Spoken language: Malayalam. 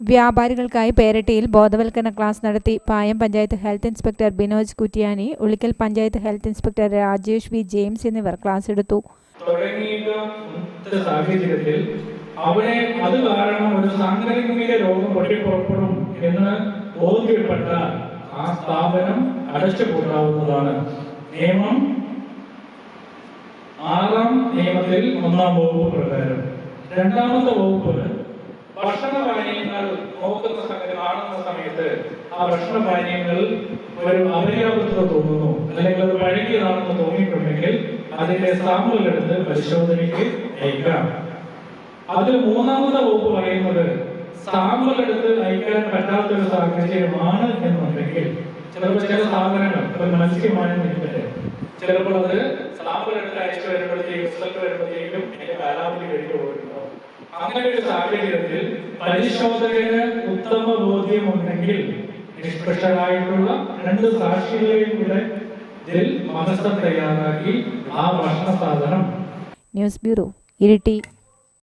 വ്യാപാരികൾക്കായി പേരട്ടിയിൽ ബോധവൽക്കരണ ക്ലാസ് നടത്തി Payam panchayat health inspector Binoj Kuttiyani Ulikkal panchayat health inspector Rajesh V James എന്നിവർ ക്ലാസ് എടുത്തു. സാഹചര്യത്തിൽ അവിടെ അത് കാരണം ഒരു സാങ്കേതിക രോഗം പൊട്ടിപ്പുറപ്പെടും എന്ന് ബോധ്യപ്പെട്ടാൽ ആ സ്ഥാപനം അടച്ചുപൂട്ടാവുന്നതാണ്. നിയമം ആറാം നിയമത്തിൽ ഒന്നാം വകുപ്പ് പ്രകാരം. രണ്ടാമത്തെ വകുപ്പ് ഭക്ഷണ സമയത്ത് കാണുന്ന സമയത്ത് ആ ഭക്ഷണ ഒരു അപര്യാപ്തത തോന്നുന്നു. അല്ലെങ്കിൽ അത് പഴകിയതാണെന്ന് തോന്നിയിട്ടുണ്ടെങ്കിൽ അതിന്റെ സാമ്പിൾ എടുത്ത് പരിശോധനയ്ക്ക് അയക്കാം. അതിൽ മൂന്നാമത്തെ വകുപ്പ് പറയുന്നത് സാമ്പിൾ എടുത്ത് അയക്കാൻ പറ്റാത്ത ഒരു സാഹചര്യമാണ് എന്നുണ്ടെങ്കിൽ ചിലപ്പോൾ ചില സാധനങ്ങൾ ഒരു മത്സ്യമാണെന്ന് ഇരിക്കട്ടെ ചിലപ്പോൾ അത് സാമ്പിൾ എടുത്ത് അയച്ചു വരുമ്പോഴത്തേക്കും വരുമ്പോഴത്തേക്കും അതിന്റെ കാലാവധി കഴിഞ്ഞു അങ്ങനെ ഒരു സാഹചര്യത്തിൽ പരിശോധകന് ഉത്തമ ബോധ്യം ബോധ്യമുണ്ടെങ്കിൽ നിഷ്പക്ഷരായിട്ടുള്ള രണ്ട് സാക്ഷികളെയും കൂടെ മഹസ്തം തയ്യാറാക്കി ആ ഭക്ഷണ സാധനം. News bureau Iritty.